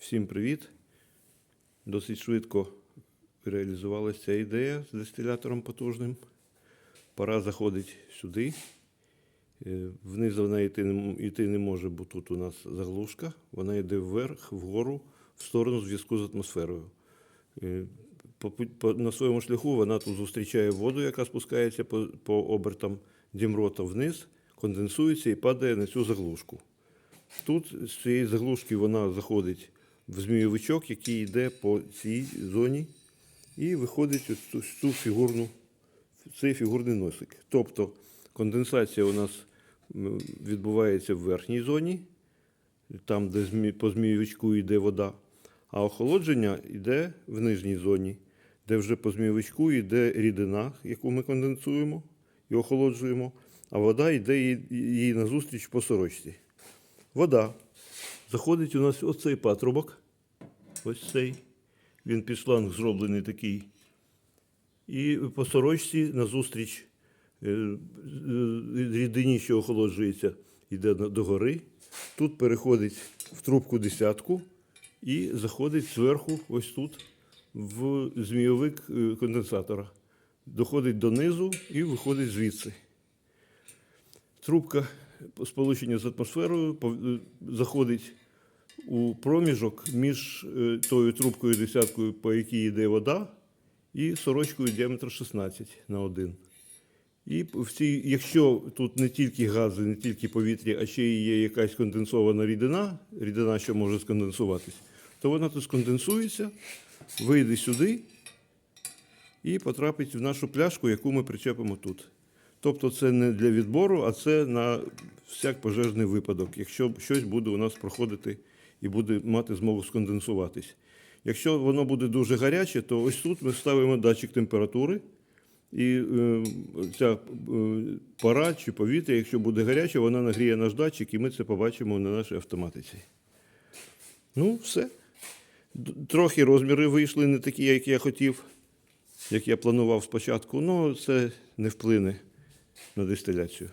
Всім привіт! Досить швидко реалізувалася ця ідея з дистилятором потужним. Пора заходить сюди. Е, Вниз вона йти не, може, бо тут у нас заглушка. Вона йде вверх, вгору, в сторону зв'язку з атмосферою. Е, на своєму шляху вона тут зустрічає воду, яка спускається по, обертам дімрота вниз, конденсується і падає на цю заглушку. Тут з цієї заглушки вона заходить змійовичок, який йде по цій зоні, і виходить ось цю, в фігурну, цей фігурний носик. Тобто конденсація у нас відбувається в верхній зоні, там, де по змійовичку йде вода, а охолодження йде в нижній зоні, де вже по змійовичку йде рідина, яку ми конденсуємо і охолоджуємо, а вода йде їй назустріч по сорочці. Вода. Заходить у нас оцей патрубок. Ось цей. Він під шланг зроблений такий. І по сорочці назустріч е, е, рідині, що охолоджується, йде догори. Тут переходить в трубку десятку і заходить зверху, ось тут, в змійовик е, конденсатора. Доходить донизу і виходить звідси. Трубка по сполученню з атмосферою заходить у проміжок між е, тою трубкою десяткою, по якій йде вода, і сорочкою діаметр 16 на 1. І в цій, якщо тут не тільки гази, не тільки повітря, а ще й є якась конденсована рідина, рідина, що може сконденсуватись, то вона тут сконденсується, вийде сюди і потрапить в нашу пляшку, яку ми причепимо тут. Тобто це не для відбору, а це на всяк пожежний випадок, якщо щось буде у нас проходити і буде мати змогу сконденсуватись. Якщо воно буде дуже гаряче, то ось тут ми ставимо датчик температури, і е, ця е, пара чи повітря, якщо буде гаряче, вона нагріє наш датчик, і ми це побачимо на нашій автоматиці. Ну, все. Трохи розміри вийшли не такі, як я хотів, як я планував спочатку, але це не вплине на дистиляцію.